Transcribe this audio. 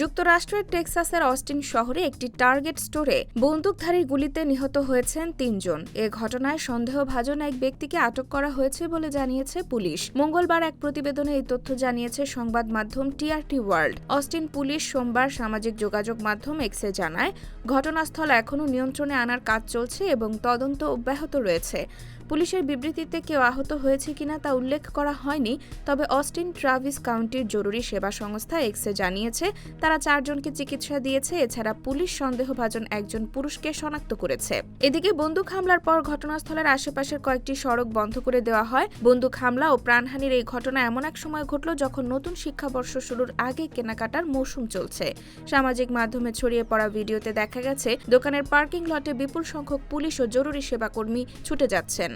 যুক্তরাষ্ট্রের টেক্সাসের অস্টিন শহরে একটি টার্গেট স্টোরে বন্দুকধারীর গুলিতে নিহত হয়েছেন তিনজন। এ ঘটনায় সন্দেহভাজন এক ব্যক্তিকে আটক করা হয়েছে বলে জানিয়েছে পুলিশ। মঙ্গলবার এক প্রতিবেদনে এই তথ্য জানিয়েছে সংবাদ মাধ্যম টিআরটি ওয়ার্ল্ড। অস্টিন পুলিশ সোমবার সামাজিক যোগাযোগ মাধ্যম এক্সে জানায়, ঘটনাস্থল এখনও নিয়ন্ত্রণে আনার কাজ চলছে এবং তদন্ত অব্যাহত রয়েছে। পুলিশের বিবৃতিতে কেউ আহত হয়েছে কিনা তা উল্লেখ করা হয়নি, তবে অস্টিন ট্রাভিস কাউন্টির জরুরি সেবা সংস্থা এক্সে জানিয়েছে, তারা চারজনকে চিকিৎসা দিয়েছে, এছাড়া পুলিশ সন্দেহভাজন একজন পুরুষকে শনাক্ত করেছে। এদিকে বন্দুক হামলার পর ঘটনাস্থলের আশেপাশের কয়েকটি সড়ক বন্ধ করে দেওয়া হয়। বন্দুক হামলা ও প্রাণহানির এই ঘটনা এমন এক সময় ঘটল যখন নতুন শিক্ষাবর্ষ শুরুর আগে কেনাকাটার মৌসুম চলছে। সামাজিক মাধ্যমে ছড়িয়ে পড়া ভিডিওতে দেখা গেছে, দোকানের পার্কিং লটে বিপুল সংখ্যক পুলিশ ও জরুরি সেবা কর্মী ছুটে যাচ্ছেন।